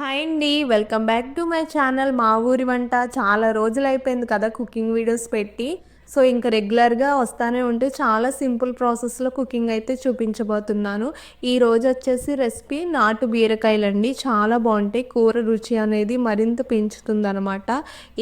Hi అండి welcome back to my channel మా ఊరి వంట. చాలా రోజులు అయిపోయింది కదా కుకింగ్ వీడియోస్ పెట్టి. సో ఇంకా రెగ్యులర్గా వస్తానే ఉంటే చాలా సింపుల్ ప్రాసెస్లో కుకింగ్ అయితే చూపించబోతున్నాను. ఈ రోజు వచ్చేసి రెసిపీ నాటు బీరకాయలండి. చాలా బాగుంటాయి. కూర రుచి అనేది మరింత పెంచుతుందనమాట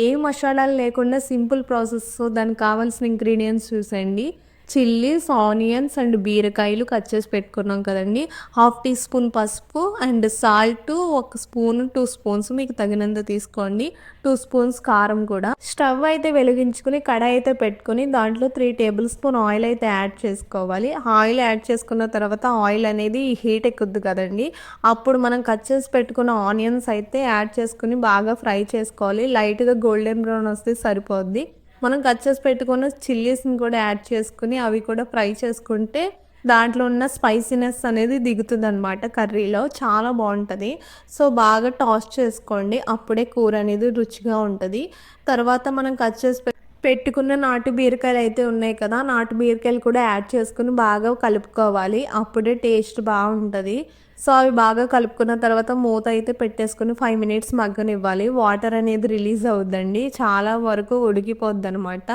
ఏ మసాలాలు లేకుండా సింపుల్ ప్రాసెస్. దానికి కావాల్సిన ఇంగ్రీడియంట్స్ చూసండి చిల్లీస్ ఆనియన్స్ అండ్ బీరకాయలు కట్ చేసి పెట్టుకున్నాం కదండి. హాఫ్ టీ స్పూన్ పసుపు అండ్ సాల్ట్ ఒక స్పూన్ టూ స్పూన్స్ మీకు తగినంత తీసుకోండి. టూ స్పూన్స్ కారం కూడా. స్టవ్ అయితే వెలిగించుకుని కడాయి అయితే పెట్టుకుని దాంట్లో త్రీ టేబుల్ స్పూన్ ఆయిల్ అయితే యాడ్ చేసుకోవాలి. ఆయిల్ యాడ్ చేసుకున్న తర్వాత ఆయిల్ అనేది హీట్ ఎక్కుద్ది కదండి. అప్పుడు మనం కట్ చేసి పెట్టుకున్న ఆనియన్స్ అయితే యాడ్ చేసుకుని బాగా ఫ్రై చేసుకోవాలి. లైట్గా గోల్డెన్ బ్రౌన్ వస్తే సరిపోద్ది. మనం కట్ చేసి పెట్టుకున్న చిల్లీస్ని కూడా యాడ్ చేసుకుని అవి కూడా ఫ్రై చేసుకుంటే దాంట్లో ఉన్న స్పైసీనెస్ అనేది దిగుతుంది అనమాట కర్రీలో. చాలా బాగుంటుంది. సో బాగా టాస్ చేసుకోండి. అప్పుడే కూర అనేది రుచిగా ఉంటుంది. తర్వాత మనం కట్ చేసి పెట్టుకున్న నాటు బీరకాయలు అయితే ఉన్నాయి కదా నాటు బీరకాయలు కూడా యాడ్ చేసుకుని బాగా కలుపుకోవాలి. అప్పుడే టేస్ట్ బాగుంటుంది. సో అవి బాగా కలుపుకున్న తర్వాత మూత అయితే పెట్టేసుకుని ఫైవ్ మినిట్స్ మగ్గనివ్వాలి. వాటర్ అనేది రిలీజ్ అవుద్దండి. చాలా వరకు ఉడికిపోద్ది అనమాట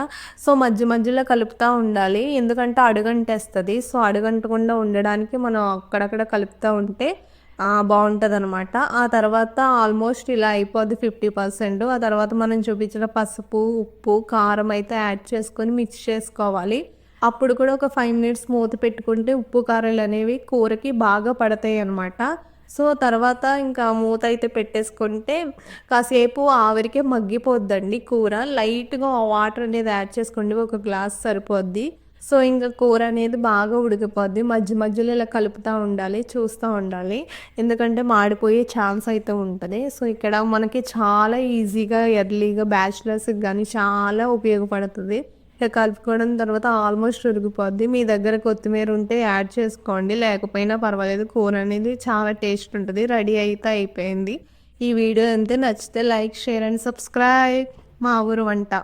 సో మధ్య మధ్యలో కలుపుతూ ఉండాలి. ఎందుకంటే అడుగంటేస్తుంది. సో అడుగంటకుండా ఉండడానికి మనం అక్కడక్కడ కలుపుతూ ఉంటే బాగుంటుంది అనమాట ఆ తర్వాత ఆల్మోస్ట్ ఇలా అయిపోద్ది ఫిఫ్టీ పర్సెంట్. ఆ తర్వాత మనం చూపించిన పసుపు ఉప్పు కారం అయితే యాడ్ చేసుకొని మిక్స్ చేసుకోవాలి. అప్పుడు కూడా ఒక ఫైవ్ మినిట్స్ మూత పెట్టుకుంటే ఉప్పు కారాలు అనేవి కూరకి బాగా పడతాయి అన్నమాట సో తర్వాత ఇంకా మూత అయితే పెట్టేసుకుంటే కాసేపు ఆవిరికే మగ్గిపోద్దండి కూర. లైట్గా వాటర్ అనేది యాడ్ చేసుకోండి ఒక గ్లాస్ సరిపోద్ది. సో ఇంకా కూర అనేది బాగా ఉడికిపోద్ది. మధ్య మధ్యలో ఇలా కలుపుతూ ఉండాలి చూస్తూ ఉండాలి. ఎందుకంటే మాడిపోయే ఛాన్స్ అయితే ఉంటుంది. సో ఇక్కడ మనకి చాలా ఈజీగా ఎర్లీగా బ్యాచిలర్స్కి కానీ చాలా ఉపయోగపడుతుంది. ఇక కలుపుకోవడం తర్వాత ఆల్మోస్ట్ ఉరిగిపోద్ది మీ దగ్గర కొత్తిమీర ఉంటే యాడ్ చేసుకోండి. లేకపోయినా పర్వాలేదు కూర అనేది చాలా టేస్ట్ ఉంటుంది. రెడీ అయితే అయిపోయింది. ఈ వీడియో అంతే నచ్చితే లైక్ షేర్ అండ్ సబ్స్క్రైబ్. మా ఊరు వంట.